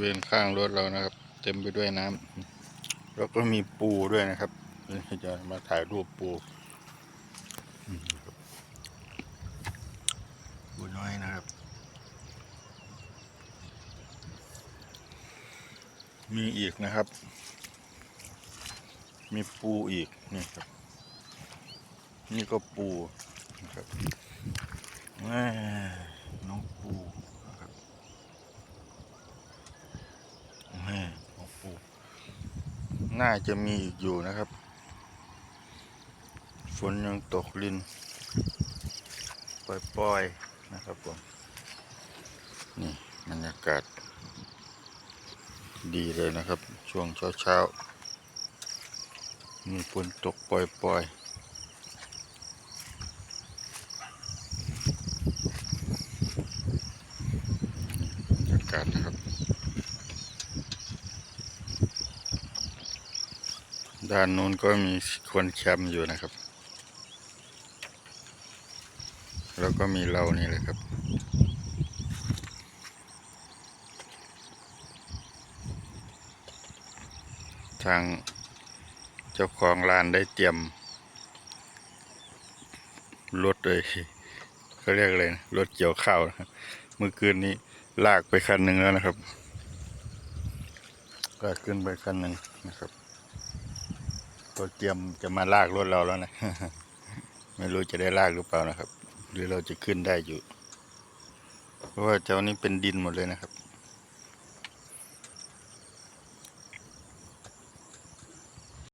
เวณข้างรถเรานะครับ เต็มไปด้วยน้ำแล้วก็มีปูด้วยนะครับจะมาถ่ายรูปปูปูน้อยนะครับ มีอีกนะครับ มีปูอีกนี่ครับ นี่ก็ปูนะครับน้องปูนะครับแม่น้องปู น่าจะมีอีกอยู่นะครับ ฝนยังตกลิน ปล่อยๆนะครับผม นี่บรรยากาศ ดีเลยนะครับ ช่วงเช้าๆ มีฝนตกปล่อยๆบรรยากาศนะครับ ด้านนู้นก็มีคนแคมป์อยู่นะครับ แล้วก็มีเรานี่แหละครับ ทางเจ้าของร้านได้เตรียมรถเลยเขาเรียกอะไรนะรถเกี่ยวข้าวนะครับเมื่อคืนนี้ลากไปคันหนึ่งแล้วนะครับลากขึ้นไปคันหนึ่งนะครับ ก็เตรียมจะมาลากรถเราแล้วนะ ไม่รู้จะได้ลากหรือเปล่านะครับ หรือเราจะขึ้นได้อยู่ เพราะว่าเจ้านี้เป็นดินหมดเลยนะครับ